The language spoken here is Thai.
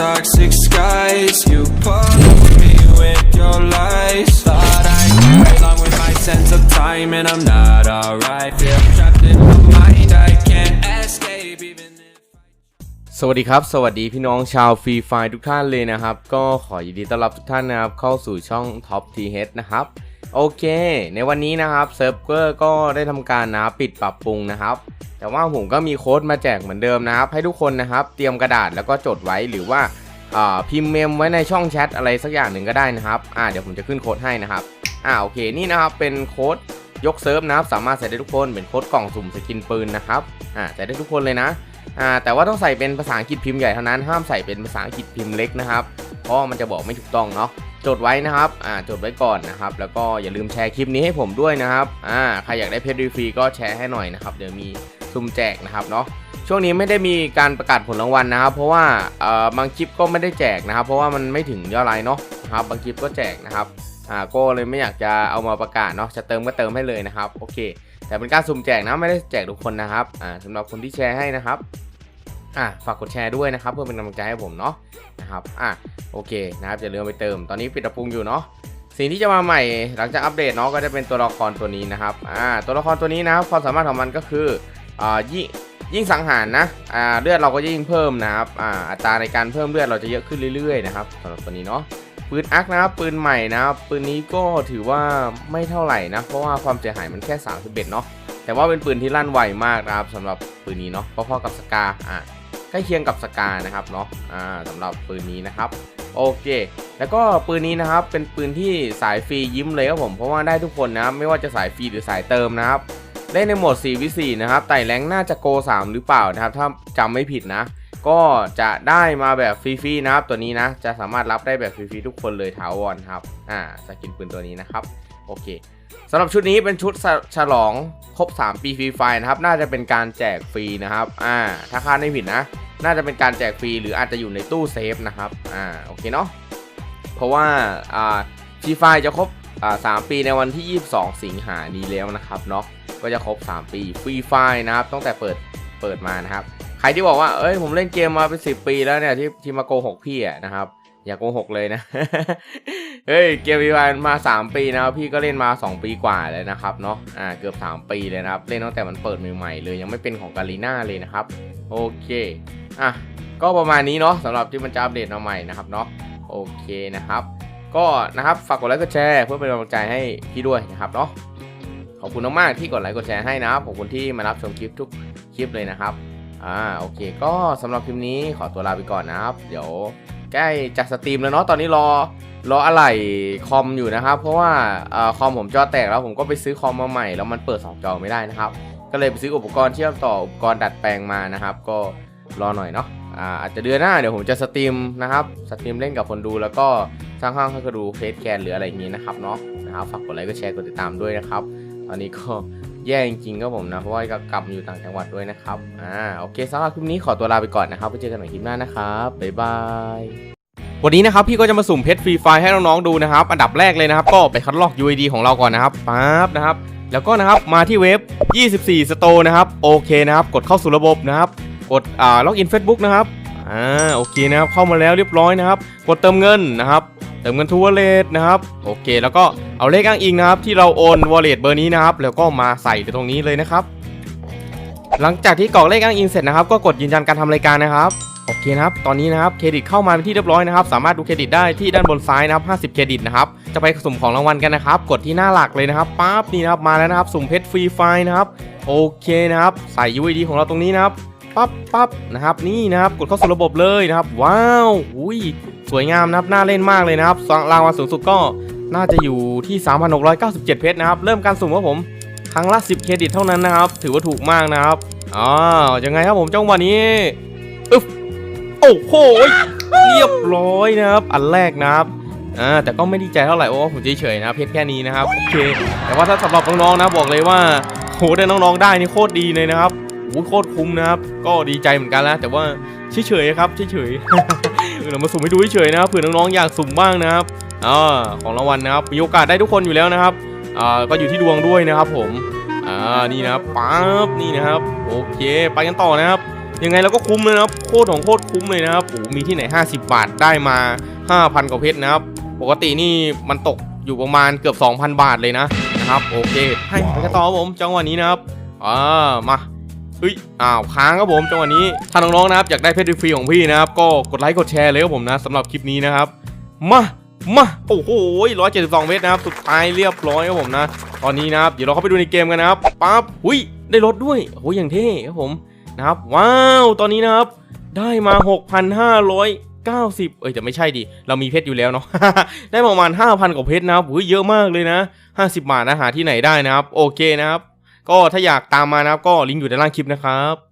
toxic skies. You pollute me with your lies. Thought I'd get along with my sense of time, and I'm not alright. Feel trapped in my mind, I can't escape even สวัสดีครับ สวัสดีพี่น้องชาวฟรีไฟทุกท่านเลยนะครับ ก็ขอยินดีต้อนรับทุกท่านนะครับ เข้าสู่ช่อง Top T H นะครับ โอเค ในวันนี้นะครับเซิร์ฟเวอร์ก็ได้ทำการนะปิดปรับปรุงนะครับ แต่ว่าผมก็มีโค้ดมาแจกเหมือนเดิมนะครับ ให้ทุกคนนะครับ เตรียมกระดาษแล้วก็จดไว้หรือว่าพิมพ์เมมไว้ในช่องแชทอะไรสักอย่างหนึ่งก็ได้นะครับอ่าเดี๋ยวผมจะขึ้นโค้ดให้นะครับอ่าโอเคนี่นะครับเป็นโค้ดยกเซิร์ฟนะครับสามารถใส่ได้ทุกคนเป็นโค้ดกล่องสุ่มสกินปืนนะครับอ่าใส่ได้ทุกคนเลยนะอ่าแต่ว่าต้องใส่เป็นภาษาอังกฤษพิมพ์ใหญ่เท่านั้นห้ามใส่เป็นภาษาอังกฤษพิมพ์เล็กนะครับ เพราะมันจะบอกไม่ถูกต้องเนาะ จดไว้นะครับอ่าจดไว้ก่อนนะครับ แล้วก็อย่าลืมแชร์คลิปนี้ให้ผมด้วยนะครับอ่าใครอยากได้เพชรฟรีก็แชร์ให้หน่อยนะครับเดี๋ยวมีซุ่มแจกนะครับเนาะช่วงนี้ไม่ได้มีการประกาศผลรางวัลนะครับ เพราะว่าเอ่อบางคลิปก็ไม่ได้แจกนะครับ เพราะว่ามันไม่ถึงยอดไลค์เนาะนะครับบางคลิปก็แจกนะครับอ่าก็เลยไม่อยากจะเอามาประกาศเนาะจะเติมก็เติมให้เลยนะครับโอเค แต่เป็นการสุ่มแจกนะไม่ได้แจกทุกคนนะครับอ่าสำหรับคนที่แชร์ให้นะครับ อะฝากกดแชร์ด้วยนะครับเพื่อเป็นกำลังใจให้ผมเนาะนะครับอะโอเคนะครับอย่าลืมไปเติมตอนนี้ปิดปรับปรุงอยู่เนาะสิ่งที่จะมาใหม่หลังจากอัปเดตเนาะก็จะเป็นตัวละครตัวนี้นะครับอ่าตัวละครตัวนี้นะครับความสามารถของมันก็คืออ่ายิ่งยิ่งสังหารนะอ่าเลือดเราก็ยิ่งเพิ่มนะครับอ่าอัตราในการเพิ่มเลือดเราจะเยอะขึ้นเรื่อยๆนะครับสำหรับตัวนี้เนาะปืนอักนะครับปืนใหม่นะครับปืนนี้ก็ถือว่าไม่เท่าไหร่นะเพราะว่าความเสียหายมันแค่31เนาะแต่ว่าเป็นปืนที่ลั่นไวมากนะครับสำหรับปืนนี้เนาะพอๆกับสกาอ่า ใกล้เคียงกับสกานะครับเนาะอ่าสำหรับปืนนี้นะครับโอเค แล้วก็ปืนนี้นะครับเป็นปืนที่สายฟรียิ้มเลยครับผมเพราะว่าได้ทุกคนนะไม่ว่าจะสายฟรีหรือสายเติมนะครับเล่นในโหมด4วิ4นะครับไต่แรงน่าจะโก 3 หรือเปล่านะครับ ถ้าจำไม่ผิดนะ ก็จะได้มาแบบฟรีๆนะครับ ตัวนี้นะ จะสามารถรับได้แบบฟรีๆทุกคนเลยถาวรครับอ่าสกินปืนตัวนี้นะครับ โอเคสำหรับชุดนี้เป็นชุดฉฉลองครบ 3 ปีฟรีไฟนะครับ น่าจะเป็นการแจกฟรีนะครับอ่าถ้าคาดไม่ผิดนะ น่าจะเป็นการแจกฟรีหรืออาจจะอยู่ในตู้เซฟนะครับอ่าโอเคเนาะเพราะว่าอ่าฟรีไฟจะครบอ่าสามปีในวันที่ 22 สิงหานี้แล้วนะครับเนาะก็จะครบ 3 ปีฟรีไฟนะครับตั้งแต่เปิดเปิดมานะครับ ใครที่บอกว่า เอ้ย ผมเล่นเกมมาเป็น10 ปีแล้วเนี่ยที่ที่มาโกหกพี่อะนะครับ อย่าโกหกเลยนะ เฮ้ย เกมวีวายมา 3 ปีนะพี่ก็เล่นมา 2 ปีกว่าเลยนะครับเนาะ อ่า เกือบ 3 ปีเลยนะครับ เล่นตั้งแต่มันเปิดใหม่ๆเลย ยังไม่เป็นของกาลีน่าเลยนะครับ โอเคอะก็ประมาณนี้เนาะสำหรับที่มันจะอัปเดตมาใหม่นะครับเนาะโอเคนะครับ ก็นะครับฝากกดไลค์กดแชร์เพื่อเป็นกำลังใจให้พี่ด้วยนะครับเนาะขอบคุณมากๆที่กดไลค์กดแชร์ให้นะครับขอบคุณที่มารับชมคลิปทุกคลิปเลยนะครับอ่าโอเค ก็สำหรับคลิปนี้ขอตัวลาไปก่อนนะครับ เดี๋ยวใกล้จัดสตรีมแล้วเนาะตอนนี้รอรออะไรคอมอยู่นะครับ เพราะว่าอคอมผมจอแตกแล้วผมก็ไปซื้อคอมมาใหม่แล้วมันเปิดสองจอไม่ได้นะครับ ก็เลยไปซื้ออุปกรณ์เชื่อมต่ออุปกรณ์ดัดแปลงมานะครับ ก็ รอหน่อยเนาะอ่าอาจจะเดือนหน้าเดี๋ยวผมจะสตรีมนะครับสตรีมเล่นกับคนดูแล้วก็สร้างห้างให้คนดูเฟซแคนหรืออะไรอย่างนี้นะครับเนาะนะครับฝากกดไลค์กดแชร์กดติดตามด้วยนะครับ ตอนนี้ก็แย่จริงๆครับผมนะเพราะว่าก็กลับอยู่ต่างจังหวัดด้วยนะครับอ่าโอเคสำหรับคลิปนี้ขอตัวลาไปก่อนนะครับไว้เจอกันใหม่คลิปหน้านะครับบ๊ายบายวันนี้นะครับพี่ก็จะมาสุ่มเพชรฟรีไฟให้น้องๆดูนะครับ อันดับแรกเลยนะครับ ก็ไปคัดลอก UID ของเราก่อนนะครับปั๊บนะครับ แล้วก็นะครับมาที่เว็บ 24 Store นะครับโอเคนะครับ กดเข้าสู่ระบบนะครับ กดอ่าล็อกอิน Facebook นะครับอ่าโอเคนะครับเข้ามาแล้วเรียบร้อยนะครับ กดเติมเงินนะครับเติมเงินทูวอลเล็ตนะครับโอเค แล้วก็เอาเลขอ้างอิงนะครับ ที่เราโอนวอลเล็ตเบอร์นี้นะครับ แล้วก็มาใส่ตรงนี้เลยนะครับ หลังจากที่กรอกเลขอ้างอิงเสร็จนะครับ ก็กดยืนยันการทำรายการนะครับโอเคนะครับ ตอนนี้นะครับเครดิตเข้ามาเป็นที่เรียบร้อยนะครับ สามารถดูเครดิตได้ที่ด้านบนซ้ายนะครับ50 เครดิตนะครับ จะไปสุ่มของรางวัลกันนะครับ กดที่หน้าหลักเลยนะครับปั๊บนี่นะครับมาแล้วนะครับ สุ่มเพชรฟรีไฟนะครับ โอเคนะครับ ใส่ UID ของเราตรงนี้นะครับ ปั๊บปั๊บนะครับนี่นะครับกดเข้าสู่ระบบเลยนะครับ ว้าวอุ้ยสวยงามนะครับน่าเล่นมากเลยนะครับรางวัลสูงสุดก็น่าจะอยู่ที่ 3,697 เพชรนะครับ เริ่มการสุ่มครับผม ครั้งละ 10 เครดิตเท่านั้นนะครับ ถือว่าถูกมากนะครับอ๋อยังไงครับผมจังหวะนี้อึ๊บโอ้โหเรียบร้อยนะครับ อันแรกนะครับอ่าแต่ก็ไม่ดีใจเท่าไหร่โอ้ผมเฉยๆนะเพชรแค่นี้นะครับโอเคแต่ว่าถ้าสำหรับน้องๆนะบอกเลยว่าโหได้น้องๆได้นี่โคตรดีเลยนะครับ โอ้โคตรคุ้มนะครับ ก็ดีใจเหมือนกันแล้วแต่ว่าเฉยๆครับเฉยๆเรามาสุ่มให้ดูเฉยๆนะครับเผื่อน้องๆอยากสุ่มบ้างนะครับอ่าของรางวัลนะครับมีโอกาสได้ทุกคนอยู่แล้วนะครับอ่าก็อยู่ที่ดวงด้วยนะครับ ผมอ่านี่นะครับปั๊บนี่นะครับ โอเค ไปกันต่อนะครับยังไงเราก็คุ้มเลยนะครับโคตรของโคตรคุ้มเลยนะครับโอ้มีที่ไหน 50 บาทได้มา 5,000กว่าเพชรนะครับ ปกตินี่มันตกอยู่ประมาณเกือบ 2,000 บาทเลยนะนะครับ โอเค ให้ไปกันต่อผมจังหวะนี้นะครับอ่ามา เฮ้ยอ้าวค้างครับผมจังหวะนี้ถ้าน้องๆนะครับอยากได้เพชรฟรีของพี่นะครับก็กดไลค์กดแชร์เลยครับผมนะสำหรับคลิปนี้นะครับมามาโอ้โห172เมตรนะครับสุดท้ายเรียบร้อยครับผมนะ ตอนนี้นะครับเดี๋ยวเราเข้าไปดูในเกมกันนะครับปั๊บหุยได้รถด้วยโอ้ยอย่างเท่ครับผมนะครับ ว้าวตอนนี้นะครับ ได้มา 6,590 เอ้ยแต่ไม่ใช่ดิเรามีเพชรอยู่แล้วเนาะได้ประมาณ 5,000 กว่าเพชรนะครับอุ้ยเยอะมากเลยนะ 50 บาทนะหาที่ไหนได้นะครับ โอเคนะครับ ก็ถ้าอยากตามมานะครับก็ลิงก์อยู่ด้านล่างคลิปนะครับ